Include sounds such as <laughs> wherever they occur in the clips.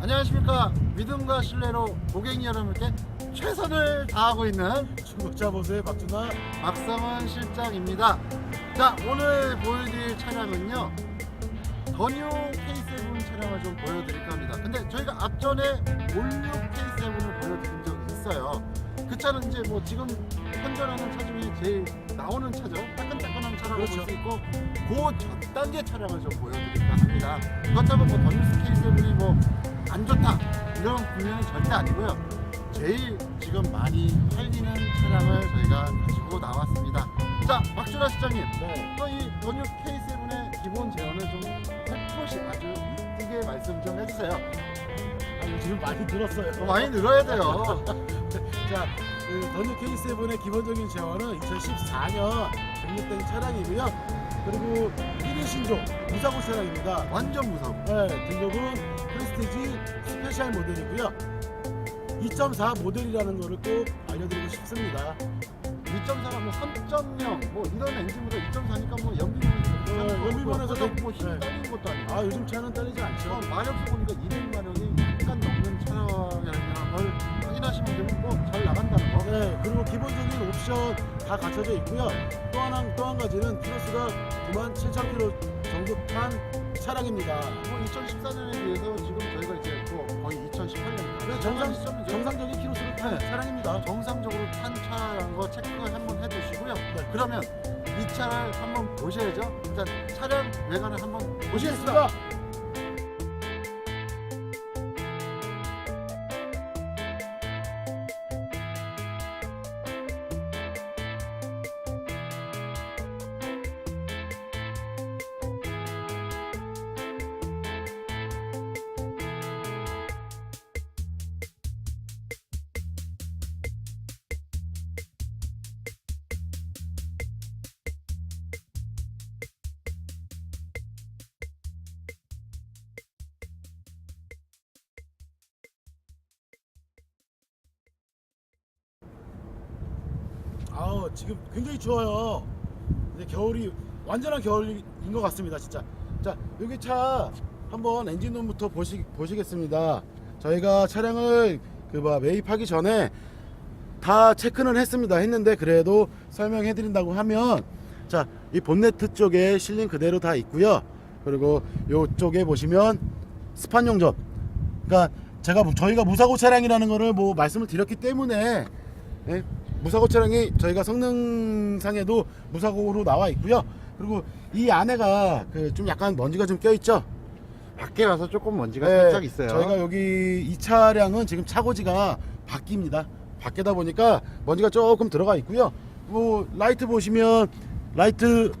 안녕하십니까. 믿음과 신뢰로 고객 여러분께 최선을 다하고 있는 중국자 보수의 박준하. 박성원 실장입니다. 자 오늘 보여드릴 차량은요 더뉴 K7 차량을 좀 보여드릴까 합니다. 근데 저희가 앞전에 올류 K7을 보여드린 적이 있어요. 그 차는 이제 뭐 지금 현존하는 차 중에 제일 나오는 차죠. 따끈따끈한 차라고 그렇죠. 볼수 있고 그 전 단계 차량을 좀 보여드릴까 합니다. 그렇다고 뭐 더뉴스 K7이 뭐 안 좋다 이런 분명은 절대 아니고요 제일 지금 많이 팔리는 차량을 저희가 가지고 나왔습니다 자 박준하 실장님 네. 또이 더뉴 K7의 기본 제어는 좀 살포시 아주 이쁘게 말씀 좀 해주세요 아, 요즘 많이 늘었어요. 더 많이 늘어야 돼요 <laughs> 자, 그 더뉴 K7의 기본적인 제어는 2014년 등록된 차량이고요. 그리고 1인 신조 무사고 차량입니다. 완전 무서워 네, 등급은 프레스티지 스페셜 모델이고요. 2.4 모델이라는 거를 꼭 알려드리고 싶습니다. 2.4가 뭐 3.0 뭐 이런 엔진보다 2.4니까 뭐 연비는 네, 연비면에서도 뭐힘 네. 딸리는 것도 아니고 아, 요즘 차는 딸리지 않죠. 어, 마력수 보니까 200마력이 약간 넘는 차량이라는 걸 확인하시면 되고 뭐잘 나간다는 거 네, 그리고 기본적인 옵션 다 갖춰져 있고요. 또 하나 또 한 가지는 키로수가 9만 7천 킬로 정도 탄 차량입니다. 뭐 2014년에 비해서 지금 그래서 정상. 정상적인 키로수를 탄 네. 차량입니다. 정상적으로 탄 차라는 거 체크 한번 해두시고요. 네. 그러면 이 차를 한번 보셔야죠. 일단 차량 외관을 한번 보시겠습니다. 지금 굉장히 추워요. 이제 겨울이 완전한 겨울인 것 같습니다, 진짜. 자 여기 차 한번 엔진룸부터 보시 보시겠습니다. 저희가 차량을 그뭐 매입하기 전에 다 체크는 했습니다. 했는데 그래도 설명해 드린다고 하면 자 이 본네트 쪽에 실린 그대로 다 있고요. 그리고 요쪽에 보시면 스판 용접. 그러니까 제가 뭐- 저희가 무사고 차량이라는 거를 뭐 말씀을 드렸기 때문에 예, 무사고 차량이 저희가 성능상에도 무사고로 나와 있고요. 그리고 이 안에가 그 좀 약간 먼지가 좀 껴 있죠. 밖에 가서 조금 먼지가 네, 살짝 있어요. 저희가 여기 이 차량은 지금 차고지가 바뀝니다. 밖에다 보니까 먼지가 조금 들어가 있고요. 뭐 라이트 보시면 라이트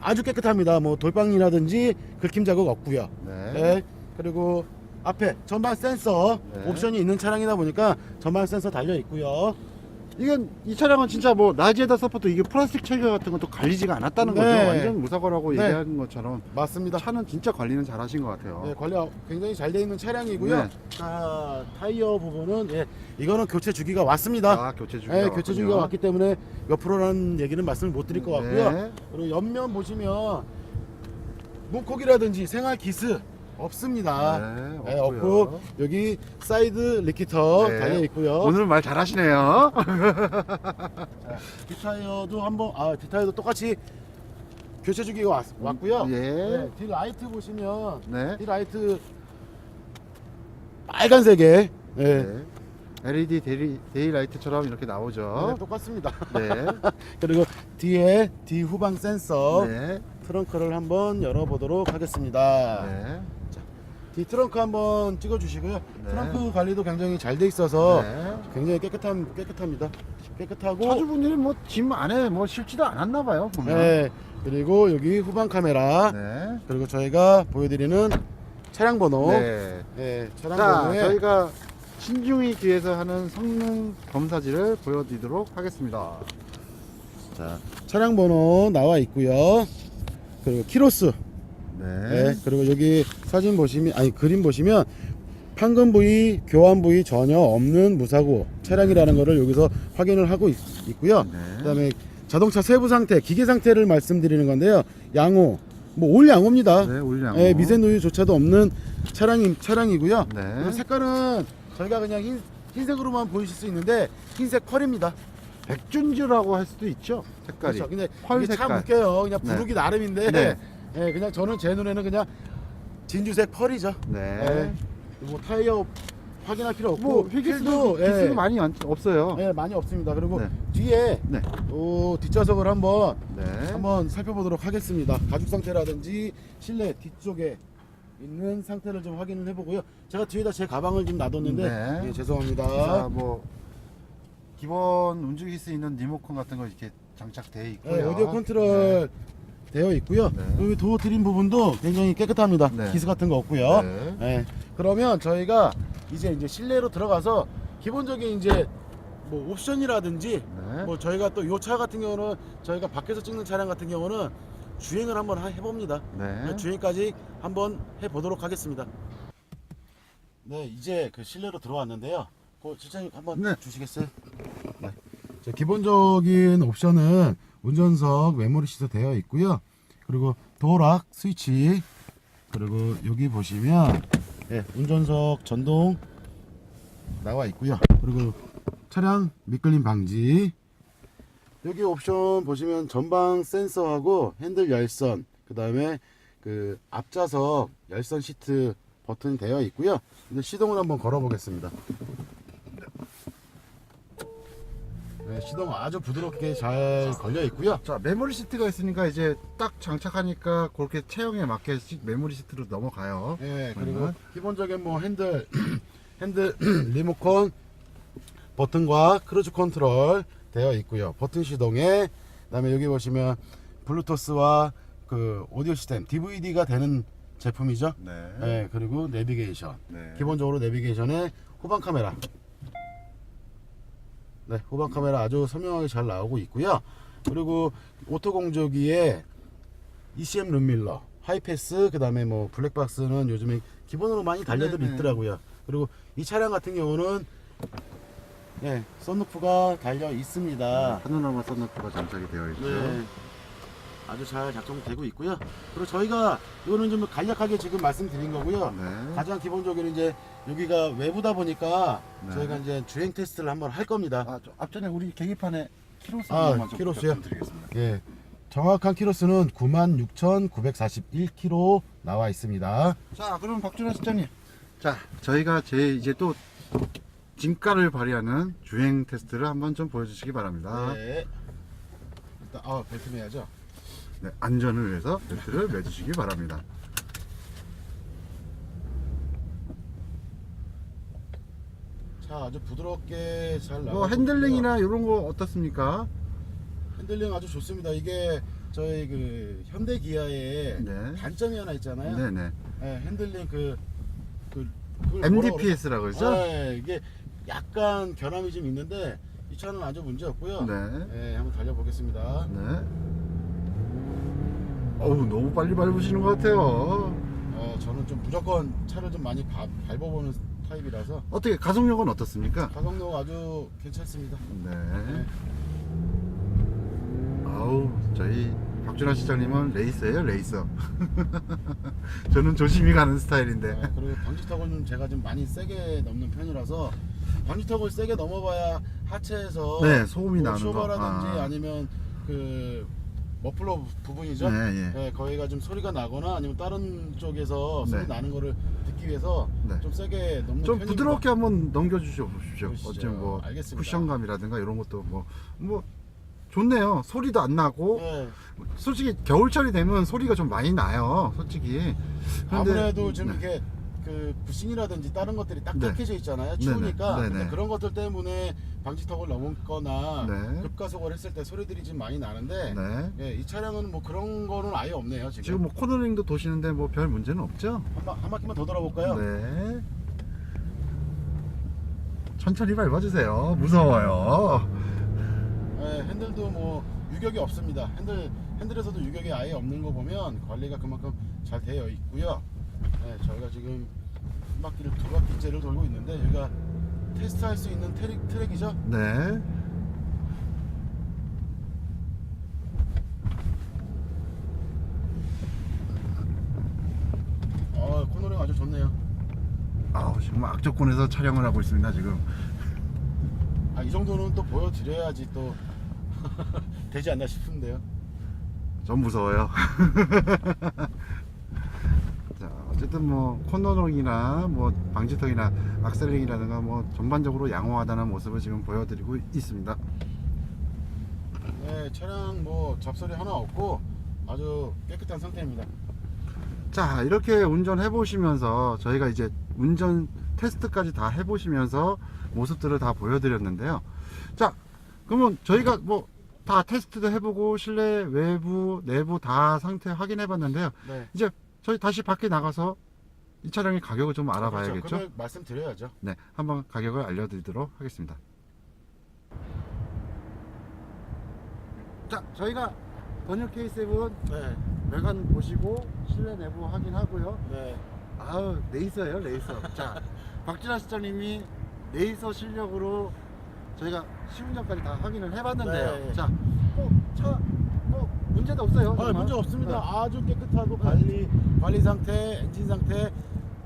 아주 깨끗합니다. 뭐 돌방이라든지 긁힘 자국 없고요. 네. 네. 그리고 앞에 전방 센서 네. 옵션이 있는 차량이다 보니까 전방 센서 달려 있고요. 이건 이 차량은 진짜 뭐 라지에다 서포트 이게 플라스틱 철거 같은 것도 갈리지가 않았다는 네. 거죠. 완전 무사고라고 네. 얘기하는 것처럼 맞습니다. 차는 진짜 관리는 잘하신 것 같아요. 네, 관리 굉장히 잘 되어 있는 차량이고요. 네. 자, 타이어 부분은 예, 이거는 교체 주기가 왔습니다. 아 교체 주기가 네, 교체 주기가. 왔기 때문에 몇 프로라는 얘기는 말씀을 못 드릴 것 같고요. 네. 그리고 옆면 보시면 문콕이라든지 생활 기스 없습니다. 네, 네, 없고요. 없고 여기 사이드 리키터 네. 달려 있고요. 오늘 말 잘하시네요. <laughs> 뒷타이어도 한번 아 뒷타이어도 똑같이 교체 주기가 왔, 왔고요. 예. 네, 뒷 라이트 보시면 네. 뒷 라이트 빨간색에 네. 네. LED 데이, 데이라이트처럼 이렇게 네, 나오죠. 똑같습니다. 네. <laughs> 그리고 뒤에 뒤 후방 센서 네. 트렁크를 한번 열어보도록 하겠습니다. 네. 뒤 트렁크 한번 찍어주시고요. 네. 트렁크 관리도 굉장히 잘 돼 있어서 네. 굉장히 깨끗함 깨끗합니다. 깨끗하고 차주분들이 뭐 짐 안에 뭐 실지도 않았나 봐요. 보면. 네 그리고 여기 후방 카메라 네. 그리고 저희가 보여드리는 차량 번호 네. 네, 차량 자, 번호에 저희가 신중히 뒤에서 하는 성능 검사지를 보여드리도록 하겠습니다. 자, 차량 번호 나와 있고요. 그리고 키로수 네. 네, 그리고 여기 사진 보시면 아니 그림 보시면 판금 부위, 교환 부위 전혀 없는 무사고 차량이라는 거를 여기서 확인을 하고 있, 고요 네. 그다음에 자동차 세부 상태, 기계 상태를 말씀드리는 건데요. 양호, 뭐 올 양호입니다. 네, 올양. 예, 미세노유조차도 없는 차량이 차량이고요. 네. 색깔은 저희가 그냥 흰, 흰색으로만 보이실 수 있는데 흰색 펄입니다. 백준주라고 할 수도 있죠. 색깔이. 그렇죠. 근데 펄 이게 참 색깔. 웃겨요. 그냥 네. 부르기 나름인데 네. 예, 그냥 저는 제 눈에는 그냥 진주색 펄이죠. 네. 예, 뭐 타이어 확인할 필요 없고 뭐 휠도, 예, 기스도 많이 안- 없어요. 예, 많이 없습니다. 그리고 네. 뒤에 네. 오, 뒷좌석을 한번 네. 한번 살펴보도록 하겠습니다. 가죽 상태라든지 실내 뒤쪽에 있는 상태를 좀 확인을 해보고요. 제가 뒤에다 제 가방을 좀 놔뒀는데 네. 예, 죄송합니다. 자, 뭐 기본 움직일 수 있는 리모컨 같은 거 이렇게 장착되어 있고요. 네, 오디오 컨트롤 되어 있고요. 네. 여기 도어 트림 부분도 굉장히 깨끗합니다. 네. 기스 같은 거 없고요. 네. 네. 그러면 저희가 이제 이제 실내로 들어가서 기본적인 이제 뭐 옵션이라든지 네. 뭐 저희가 또이차 같은 경우는 저희가 밖에서 찍는 차량 같은 경우는 주행을 한번 하- 해봅니다. 네. 주행까지 한번 해보도록 하겠습니다. 네, 이제 그 실내로 들어왔는데요. 그 실장님 한번 네. 주시겠어요? 네. 자, 기본적인 옵션은 운전석 메모리 시트 되어 있고요. 그리고 도락 스위치 그리고 여기 보시면 네, 운전석 전동 나와 있고요. 그리고 차량 미끌림 방지 여기 옵션 보시면 전방 센서하고 핸들 열선 그 다음에 그 앞좌석 열선 시트 버튼이 되어 있고요. 이제 시동을 한번 걸어 보겠습니다. 네, 시동 아주 부드럽게 잘 걸려 있고요. 자 메모리 시트가 있으니까 이제 딱 장착하니까 그렇게 체형에 맞게 시- 메모리 시트로 넘어가요. 네, 그리고 그러면? 기본적인 뭐 핸들 <clears throat> 핸들 <clears throat> 리모컨 버튼과 크루즈 컨트롤 되어 있고요. 버튼 시동에 그다음에 여기 보시면 블루투스와 그 오디오 시스템 DVD가 되는 제품이죠. 네. 네, 그리고 내비게이션. 네. 기본적으로 내비게이션에 후방 카메라. 네, 후방 카메라 아주 선명하게 잘 나오고 있고요. 그리고 오토 공조기에 ECM 룸밀러, 하이패스, 그 다음에 뭐 블랙박스는 요즘에 기본으로 많이 달려들 네, 네. 있더라고요. 그리고 이 차량 같은 경우는 네, 썬루프가 달려 있습니다. 파노라마 썬루프가 장착이 되어 있죠. 네. 아주 잘 작동되고 있고요. 그리고 저희가 이거는 좀 간략하게 지금 말씀드린 거고요. 네. 가장 기본적으로 이제 여기가 외부다 보니까 네. 저희가 이제 주행 테스트를 한번 할 겁니다. 아, 저 앞전에 우리 계기판에 키로수 아, 한 번만 좀 키로수요? 부탁드리겠습니다. 예. 정확한 키로수는 96,941km 나와 있습니다. 자, 그럼 박준하 실장님. 자, 저희가 제 이제 또 진가를 발휘하는 주행 테스트를 한번 좀 보여주시기 바랍니다. 네. 일단 아, 벨트 매야죠. 네, 안전을 위해서 벨트를 매주시기 바랍니다. 차 아주 부드럽게 잘 나와. 뭐 핸들링이나 이런 거 어떻습니까? 핸들링 아주 좋습니다. 이게 저희 그 현대 기아의 네. 단점이 하나 있잖아요. 네네. 네, 핸들링 그, 그 그걸 뭐라 MDPS라고 그러죠? 네, 이게 약간 결함이 좀 있는데 이 차는 아주 문제 없고요. 네. 네, 한번 달려보겠습니다. 네. 어우, 너무 빨리 밟으시는 것 같아요. 어, 저는 좀 무조건 차를 좀 많이 바- 밟아보는 타입이라서 어떻게 가속력은 어떻습니까? 가속력 아주 괜찮습니다. 네. 아우, 저희 박준하 시장님은 레이서예요, 레이서. <laughs> 저는 조심히 가는 스타일인데. 네, 그리고 방지턱은 제가 좀 많이 세게 넘는 편이라서 방지턱을 세게 넘어봐야 하체에서 네, 소음이 뭐 나는 거. 쇼바라든지 아. 아. 니면 그 머플러 부분이죠. 네, 예. 네, 거기가 좀 소리가 나거나 아니면 다른 쪽에서 소리 네. 나는 거를 듣기 위해서 네. 좀 세게 넘는 좀 편입니다. 부드럽게 한번 넘겨주십시오. 보시죠. 어쩜 뭐 알겠습니다. 쿠션감이라든가 이런 것도 뭐 뭐 좋네요. 소리도 안 나고 네, 솔직히 겨울철이 되면 소리가 좀 많이 나요. 솔직히. 아무래도 지금 네. 이렇게 그 부싱이라든지 다른 것들이 네. 딱딱해져 있잖아요. 추우니까 네네. 근데 그런 것들 때문에 방지턱을 넘거나 네. 급가속을 했을 때 소리들이 좀 많이 나는데 네. 예, 이 차량은 뭐 그런 거는 아예 없네요. 지금, 지금 뭐 코너링도 도시는데 뭐 별 문제는 없죠? 한, 바, 한 바퀴만 더 돌아볼까요? 네. 천천히 밟아주세요. 무서워요. 예, 핸들도 뭐 유격이 없습니다. 핸들 핸들에서도 유격이 아예 없는 거 보면 관리가 그만큼 잘 되어 있고요. 예, 저희가 지금 한 바퀴를 두 바퀴째를 돌고 있는데 여기가 테스트할 수 있는 트랙, 트랙이죠. 네. 노래 아주 좋네요. 아 정말 악조건에서 촬영을 하고 있습니다 지금. 아, 이 정도는 또 보여드려야지 또 <laughs> 되지 않나 싶은데요. 좀 무서워요. <laughs> 자, 어쨌든 뭐 코너링이나 뭐 방지턱이나 악셀링이라든가 뭐 전반적으로 양호하다는 모습을 지금 보여드리고 있습니다. 네, 차량 뭐 잡소리 하나 없고 아주 깨끗한 상태입니다. 자, 이렇게 운전해 보시면서 저희가 이제 운전 테스트까지 다 해보시면서 모습들을 다 보여드렸는데요. 자, 그러면 저희가 뭐 다 테스트도 해보고 실내, 외부, 내부 다 상태 확인해 봤는데요. 네. 이제 저희 다시 밖에 나가서 이 차량의 가격을 좀 알아봐야겠죠? 그렇죠. 금액 말씀드려야죠. 네, 한번 가격을 알려드리도록 하겠습니다. 자, 저희가 번역 K7 네, 외관 보시고 실내 내부 확인하고요. 네. 아우 레이서예요, 레이서. <laughs> 자, 박진아 시장님이 레이서 실력으로 저희가 시운전까지 다 확인을 해봤는데요. 네. 자, 뭐 차, 뭐 문제도 없어요. 아, 정말. 문제 없습니다. 네. 아주 깨끗하고 관리 관리 상태, 엔진 상태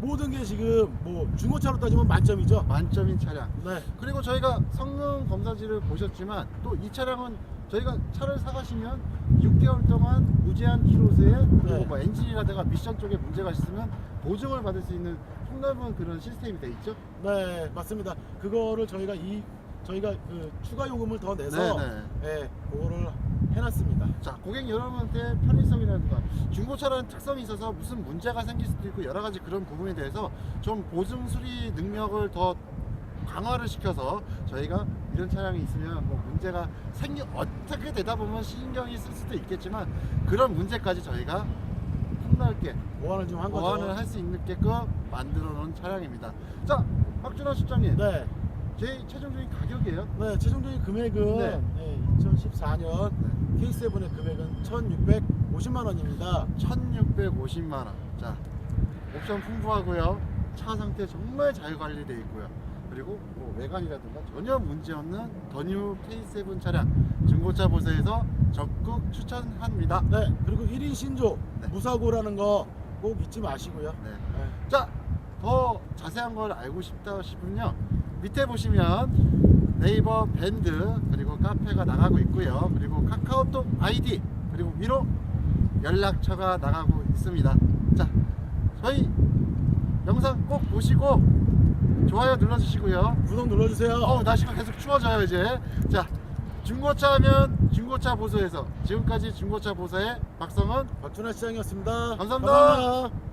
모든 게 지금 뭐 중고차로 따지면 만점이죠. 만점인 차량. 네. 그리고 저희가 성능 검사지를 보셨지만 또 이 차량은 저희가 차를 사가시면 6개월 동안 무제한 키로수에 그리고 네. 뭐 엔진이라든가 미션 쪽에 문제가 있으면 보증을 받을 수 있는 폭넓은 그런 시스템이 돼 있죠. 네, 맞습니다. 그거를 저희가 이 저희가 그 추가 요금을 더 내서 네네. 네, 그거를 해놨습니다. 자, 고객 여러분한테 편의성이라든가 중고차라는 특성이 있어서 무슨 문제가 생길 수도 있고 여러 가지 그런 부분에 대해서 좀 보증 수리 능력을 더 강화를 시켜서 저희가 이런 차량이 있으면 뭐 문제가 생기 어떻게 되다 보면 신경이 쓸 수도 있겠지만 그런 문제까지 저희가 폭넓게 보완을 좀 한 거죠. 보완을 할 수 있게끔 만들어 놓은 차량입니다. 자, 박준호 실장님, 네, 제 최종적인 가격이에요. 네, 최종적인 금액은 네. 네. 2014년 K7의 금액은 1,650만 원입니다. 1650만 원. 자, 옵션 풍부하고요. 차 상태 정말 잘 관리되어 있고요. 그리고 뭐 외관이라든가 전혀 문제 없는 더뉴 K7 차량 중고차 보세에서 적극 추천합니다. 네, 그리고 1인 신조 네. 무사고라는 거 꼭 잊지 마시고요. 네. 네. 자, 더 자세한 걸 알고 싶다 싶으면요. 밑에 보시면 네이버 밴드 그리고 카페가 나가고 있고요. 그리고 카카오톡 아이디 그리고 위로 연락처가 나가고 있습니다. 자, 저희 영상 꼭 보시고 좋아요 눌러주시고요. 구독 눌러주세요. 어 날씨가 계속 추워져요 이제. 자, 중고차 하면 중고차 보소에서 지금까지 중고차 보소의 박성은 박준하 시장이었습니다. 감사합니다. 감사합니다.